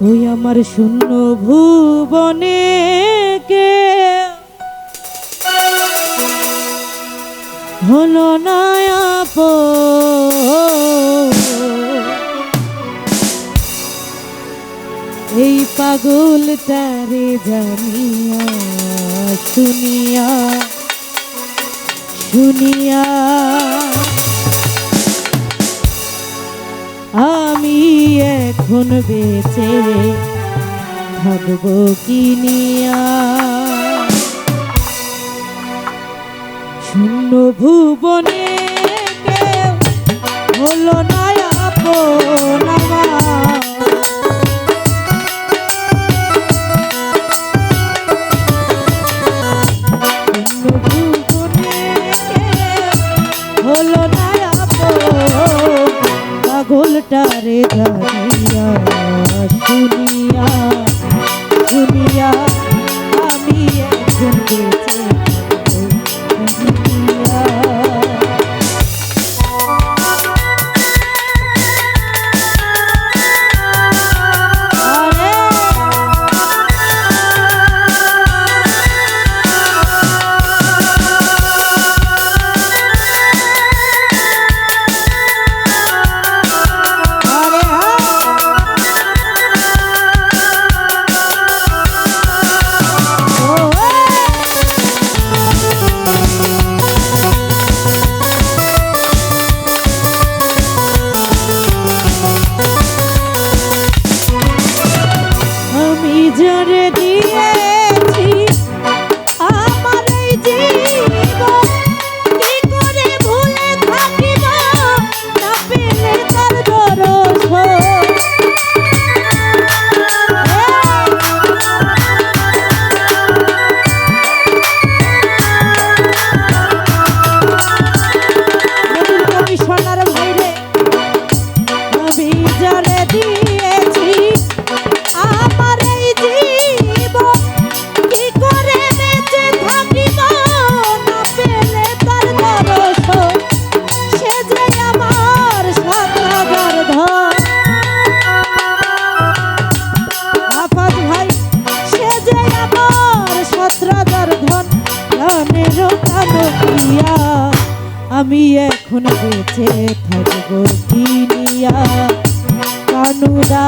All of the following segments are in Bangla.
ওই আমার শূন্য ভুবনে কে? হলো না এই পাগল তারে জানিয়া, শুনিয়া শুনিয়া, আমি এক এখন বেঁচে থাকব কিনিয়া শূন্য ভুবনে হলো হলো পাগলটারে home. আমি এখন বেঁচে থাকব কিনিয়া কানুরা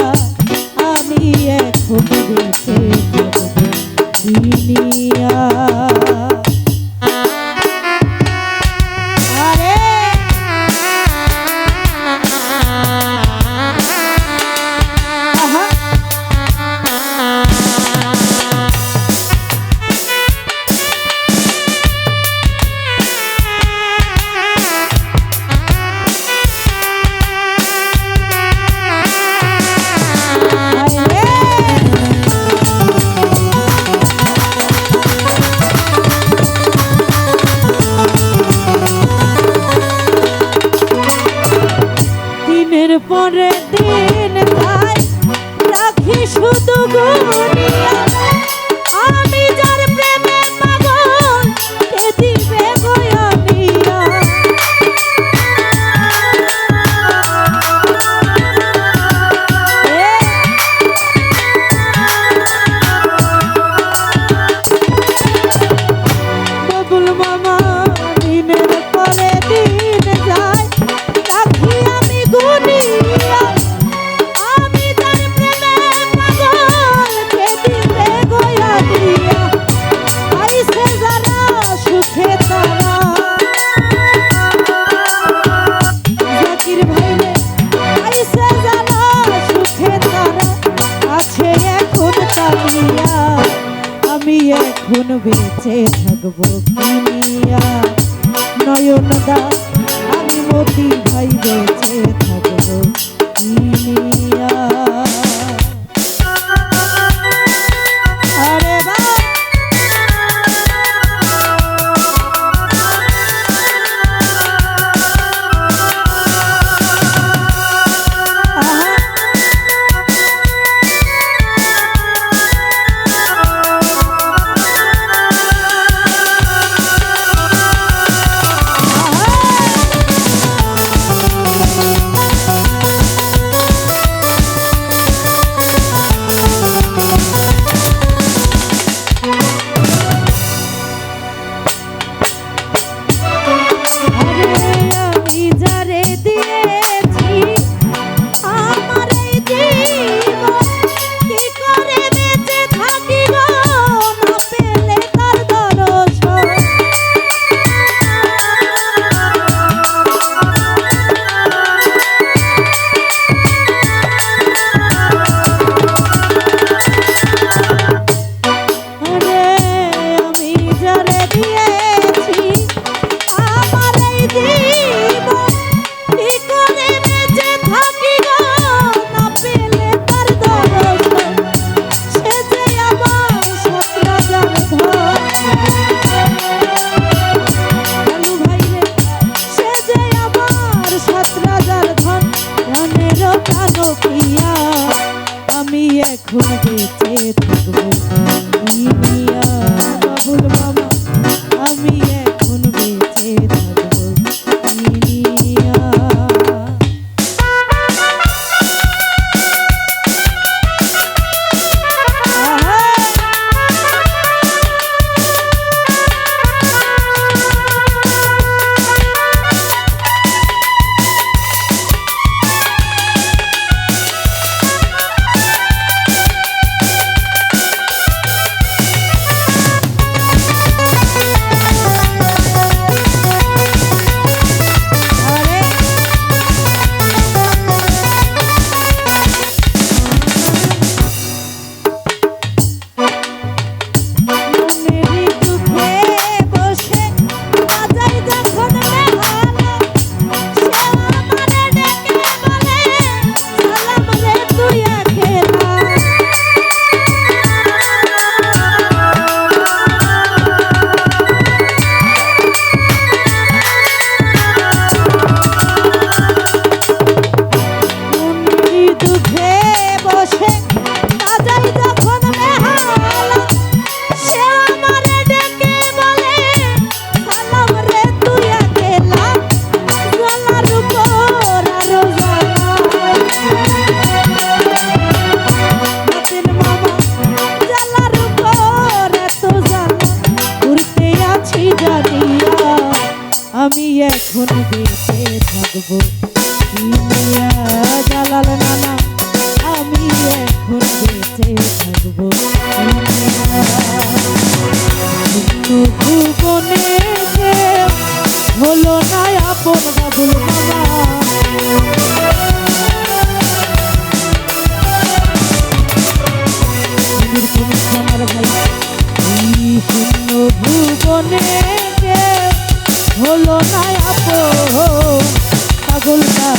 জীবন বেঁচে থাকব কিনিয়া। নয়নদা আমি মতি ভাই বেঁচে থাকব কিনিয়া। এখন আমি এখন বেঁচে থাকব। জালাল নানা আমি এখন বেঁচে থাকব ভুবনে হলো না আপন বাবুল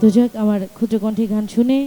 তো যাক আমার ক্ষুদ্র কণ্ঠে গান শুনে